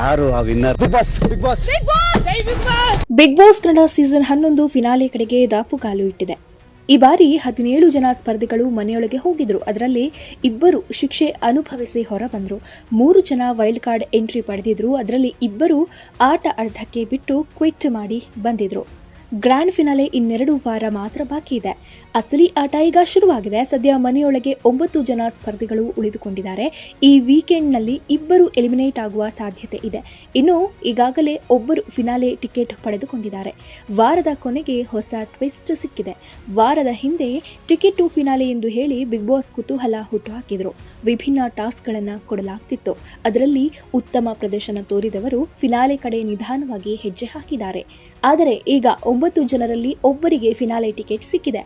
ಯಾರು ಆ winner Bigg Boss Bigg Boss Bigg Boss Kannada season ಹನ್ನೊಂದು ಫಿನಾಲೆ ಕಡೆಗೆ ದಾಪು ಕಾಲು ಇಟ್ಟಿದೆ. ಈ ಬಾರಿ ಹದಿನೇಳು ಜನ ಸ್ಪರ್ಧಿಗಳು ಮನೆಯೊಳಗೆ ಹೋಗಿದ್ರು. ಅದರಲ್ಲಿ ಇಬ್ಬರು ಶಿಕ್ಷೆ ಅನುಭವಿಸಿ ಹೊರ ಹೊರಬಂದ್ರು. ಮೂರು ಜನ ವೈಲ್ಡ್ ಕಾರ್ಡ್ ಎಂಟ್ರಿ ಪಡೆದಿದ್ರು. ಅದರಲ್ಲಿ ಇಬ್ಬರು ಆಟ ಅರ್ಧಕ್ಕೆ ಬಿಟ್ಟು ಕ್ವಿಟ್ ಮಾಡಿ ಬಂದಿದ್ರು. ಗ್ರ್ಯಾಂಡ್ ಫಿನಾಲೆ ಇನ್ನೆರಡು ವಾರ ಮಾತ್ರ ಬಾಕಿ ಇದೆ. ಅಸಲಿ ಆಟ ಈಗ ಶುರುವಾಗಿದೆ. ಸದ್ಯ ಮನೆಯೊಳಗೆ ಒಂಬತ್ತು ಜನ ಸ್ಪರ್ಧಿಗಳು ಉಳಿದುಕೊಂಡಿದ್ದಾರೆ. ಈ ವೀಕೆಂಡ್ನಲ್ಲಿ ಇಬ್ಬರು ಎಲಿಮಿನೇಟ್ ಆಗುವ ಸಾಧ್ಯತೆ ಇದೆ. ಇನ್ನು ಈಗಾಗಲೇ ಒಬ್ಬರು ಫಿನಾಲೆ ಟಿಕೆಟ್ ಪಡೆದುಕೊಂಡಿದ್ದಾರೆ. ವಾರದ ಕೊನೆಗೆ ಹೊಸ ಟ್ವಿಸ್ಟ್ ಸಿಕ್ಕಿದೆ. ವಾರದ ಹಿಂದೆ ಟಿಕೆಟ್ ಟು ಫಿನಾಲೆ ಎಂದು ಹೇಳಿ ಬಿಗ್ ಬಾಸ್ ಕುತೂಹಲ ಹುಟ್ಟುಹಾಕಿದರು. ವಿಭಿನ್ನ ಟಾಸ್ಕ್ಗಳನ್ನು ಕೊಡಲಾಗ್ತಿತ್ತು. ಅದರಲ್ಲಿ ಉತ್ತಮ ಪ್ರದರ್ಶನ ತೋರಿದವರು ಫಿನಾಲೆ ಕಡೆ ನಿಧಾನವಾಗಿ ಹೆಜ್ಜೆ ಹಾಕಿದ್ದಾರೆ. ಆದರೆ ಈಗ ಒಂಬತ್ತು ಜನರಲ್ಲಿ ಒಬ್ಬರಿಗೆ ಫಿನಾಲೆ ಟಿಕೆಟ್ ಸಿಕ್ಕಿದೆ.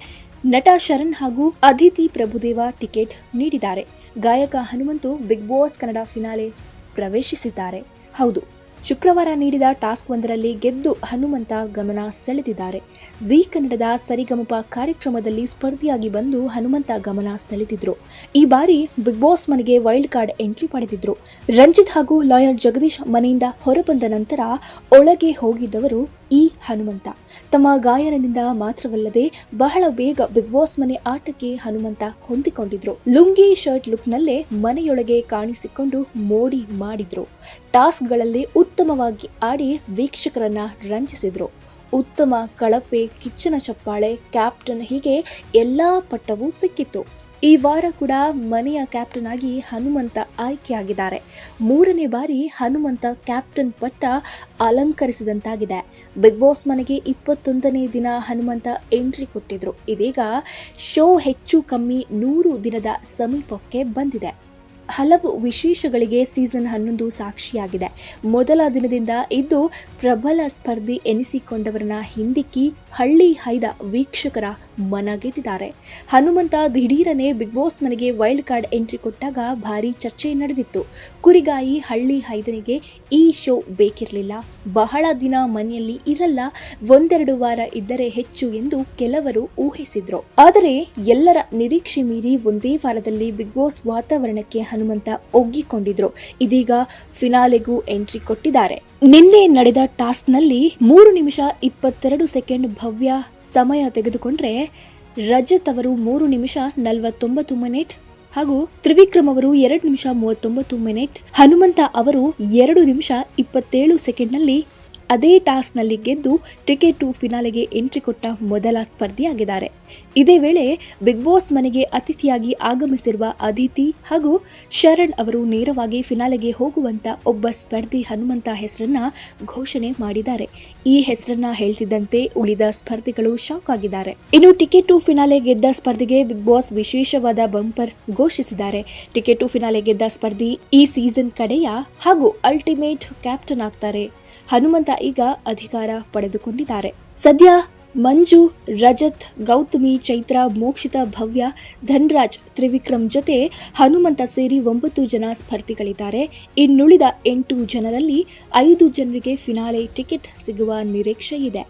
ನಟ ಶರಣ್ ಹಾಗೂ ಅದಿತಿ ಪ್ರಭುದೇವ ಟಿಕೆಟ್ ನೀಡಿದ್ದಾರೆ. ಗಾಯಕ Hanumanthu Bigg Boss Kannada finale ಪ್ರವೇಶಿಸಿದ್ದಾರೆ. ಹೌದು, ಶುಕ್ರವಾರ ನೀಡಿದ ಟಾಸ್ಕ್ ಒಂದರಲ್ಲಿ ಗೆದ್ದು ಹನುಮಂತ ಗಮನ ಸೆಳೆದಿದ್ದಾರೆ. ಜಿ ಕನ್ನಡದ ಸರಿಗಮಪ ಕಾರ್ಯಕ್ರಮದಲ್ಲಿ ಸ್ಪರ್ಧಿಯಾಗಿ ಬಂದು ಹನುಮಂತ ಗಮನ ಸೆಳೆದಿದ್ರು. ಈ ಬಾರಿ ಬಿಗ್ ಬಾಸ್ ಮನೆಗೆ ವೈಲ್ಡ್ ಕಾರ್ಡ್ ಎಂಟ್ರಿ ಪಡೆದಿದ್ರು. ರಂಜಿತ್ ಹಾಗೂ ಲಾಯರ್ ಜಗದೀಶ್ ಮನೆಯಿಂದ ಹೊರಬಂದ ನಂತರ ಒಳಗೆ ಹೋಗಿದ್ದವರು ಈ ಹನುಮಂತ. ತಮ್ಮ ಗಾಯನದಿಂದ ಮಾತ್ರವಲ್ಲದೆ ಬಹಳ ಬೇಗ ಬಿಗ್ ಬಾಸ್ ಮನೆ ಆಟಕ್ಕೆ ಹನುಮಂತ ಹೊಂದಿಕೊಂಡಿದ್ರು. ಲುಂಗಿ ಶರ್ಟ್ ಲುಕ್ನಲ್ಲೇ ಮನೆಯೊಳಗೆ ಕಾಣಿಸಿಕೊಂಡು ಮೋಡಿ ಮಾಡಿದ್ರು. ಟಾಸ್ಕ್ಗಳಲ್ಲಿ ಉತ್ತಮವಾಗಿ ಆಡಿ ವೀಕ್ಷಕರನ್ನ ರಂಜಿಸಿದ್ರು. ಉತ್ತಮ ಕಳಪೆ, ಕಿಚ್ಚನ ಚಪ್ಪಾಳೆ, ಕ್ಯಾಪ್ಟನ್ ಹೀಗೆ ಎಲ್ಲಾ ಪಟ್ಟವೂ ಸಿಕ್ಕಿತ್ತು. ಈ ವಾರ ಕೂಡ ಮನೆಯ ಕ್ಯಾಪ್ಟನ್ ಆಗಿ ಹನುಮಂತ ಆಯ್ಕೆಯಾಗಿದ್ದಾರೆ. ಮೂರನೇ ಬಾರಿ ಹನುಮಂತ ಕ್ಯಾಪ್ಟನ್ ಪಟ್ಟ ಅಲಂಕರಿಸಿದಂತಾಗಿದೆ. ಬಿಗ್ ಬಾಸ್ ಮನೆಗೆ ಇಪ್ಪತ್ತೊಂದನೇ ದಿನ ಹನುಮಂತ ಎಂಟ್ರಿ ಕೊಟ್ಟಿದ್ರು. ಇದೀಗ ಶೋ ಹೆಚ್ಚು ಕಮ್ಮಿ ನೂರು ದಿನದ ಸಮೀಪಕ್ಕೆ ಬಂದಿದೆ. ಹಲವು ವಿಶೇಷಗಳಿಗೆ ಸೀಸನ್ ಹನ್ನೊಂದು ಸಾಕ್ಷಿಯಾಗಿದೆ. ಮೊದಲ ದಿನದಿಂದ ಇದ್ದು ಪ್ರಬಲ ಸ್ಪರ್ಧಿ ಎನಿಸಿಕೊಂಡವರನ್ನ ಹಿಂದಿಕ್ಕಿ ಹಳ್ಳಿ ಹೈದ ವೀಕ್ಷಕರ ಮನಗೆದ್ದಿದ್ದಾರೆ ಹನುಮಂತ ದಿಢೀರನೆ ಬಿಗ್ ಬಾಸ್ ಮನೆಗೆ ವೈಲ್ಡ್ ಕಾರ್ಡ್ ಎಂಟ್ರಿ ಕೊಟ್ಟಾಗ ಭಾರಿ ಚರ್ಚೆ ನಡೆದಿತ್ತು. ಕುರಿಗಾಯಿ ಹಳ್ಳಿ ಹೈದನಿಗೆ ಈ ಶೋ ಬೇಕಿರಲಿಲ್ಲ. ಬಹಳ ದಿನ ಮನೆಯಲ್ಲಿ ಇರಲ್ಲ, ಒಂದೆರಡು ವಾರ ಇದ್ದರೆ ಹೆಚ್ಚು ಎಂದು ಕೆಲವರು ಊಹಿಸಿದ್ರು. ಆದರೆ ಎಲ್ಲರ ನಿರೀಕ್ಷೆ ಮೀರಿ ಒಂದೇ ವಾರದಲ್ಲಿ ಬಿಗ್ ಬಾಸ್ ವಾತಾವರಣಕ್ಕೆ ಹನುಮಂತ ಒಗ್ಗಿಕೊಂಡಿದ್ರು. ಇದೀಗ ಫಿನಾಲೆಗೂ ಎಂಟ್ರಿ ಕೊಟ್ಟಿದ್ದಾರೆ. ನಿನ್ನೆ ನಡೆದ ಟಾಸ್ಕ್ನಲ್ಲಿ ಮೂರು ನಿಮಿಷ ಇಪ್ಪತ್ತೆರಡು ಸೆಕೆಂಡ್ ಭವ್ಯ ಸಮಯ ತೆಗೆದುಕೊಂಡ್ರೆ ರಜತ್ ಅವರು ಮೂರು ನಿಮಿಷ ನಲವತ್ತೊಂಬತ್ತು ಮಿನಿಟ್ ಹಾಗೂ ತ್ರಿವಿಕ್ರಮ್ ಅವರು ಎರಡು ನಿಮಿಷ ಮೂವತ್ತೊಂಬತ್ತು ಮಿನಿಟ್, ಹನುಮಂತ ಅವರು ಎರಡು ನಿಮಿಷ ಇಪ್ಪತ್ತೇಳು ಸೆಕೆಂಡ್ನಲ್ಲಿ ಅದೇ ಟಾಸ್ಕ್ನಲ್ಲಿ ಗೆದ್ದು ಟಿಕೆಟ್ ಟು ಫಿನಾಲೆಗೆ ಎಂಟ್ರಿ ಕೊಟ್ಟ ಮೊದಲ ಸ್ಪರ್ಧಿಯಾಗಿದ್ದಾರೆ. ಇದೇ ವೇಳೆ ಬಿಗ್ ಬಾಸ್ ಮನೆಗೆ ಅತಿಥಿಯಾಗಿ ಆಗಮಿಸಿರುವ ಅದಿತಿ ಹಾಗೂ ಶರಣ್ ಅವರು ನೇರವಾಗಿ ಫಿನಾಲೆಗೆ ಹೋಗುವಂತ ಒಬ್ಬ ಸ್ಪರ್ಧಿ ಹನುಮಂತ ಹೆಸರನ್ನ ಘೋಷಣೆ ಮಾಡಿದ್ದಾರೆ. ಈ ಹೆಸರನ್ನ ಹೇಳ್ತಿದ್ದಂತೆ ಉಳಿದ ಸ್ಪರ್ಧಿಗಳು ಶಾಕ್ ಆಗಿದ್ದಾರೆ. ಇನ್ನು ಟಿಕೆಟ್ ಟು ಫಿನಾಲೆ ಗೆದ್ದ ಸ್ಪರ್ಧಿಗೆ ಬಿಗ್ ಬಾಸ್ ವಿಶೇಷವಾದ ಬಂಪರ್ ಘೋಷಿಸಿದ್ದಾರೆ. ಟಿಕೆಟ್ ಟು ಫಿನಾಲೆ ಗೆದ್ದ ಸ್ಪರ್ಧಿ ಈ ಸೀಸನ್ ಕಡೆಯ ಹಾಗೂ ಅಲ್ಟಿಮೇಟ್ ಕ್ಯಾಪ್ಟನ್ ಆಗ್ತಾರೆ. ಹನುಮಂತ ಈಗ ಅಧಿಕಾರ ಪಡೆದುಕೊಂಡಿದ್ದಾರೆ. ಸದ್ಯ ಮಂಜು, ರಜತ್, ಗೌತಮಿ, ಚೈತ್ರ, ಮೋಕ್ಷಿತ, ಭವ್ಯ, ಧನ್ರಾಜ್ ತ್ರಿವಿಕ್ರಮ್ ಜೊತೆ ಹನುಮಂತ ಸೇರಿ ಒಂಬತ್ತು ಜನ ಸ್ಪರ್ಧಿಗಳಿದ್ದಾರೆ. ಇನ್ನುಳಿದ ಎಂಟು ಜನರಲ್ಲಿ ಐದು ಜನರಿಗೆ ಫಿನಾಲೆ ಟಿಕೆಟ್ ಸಿಗುವ ನಿರೀಕ್ಷೆ ಇದೆ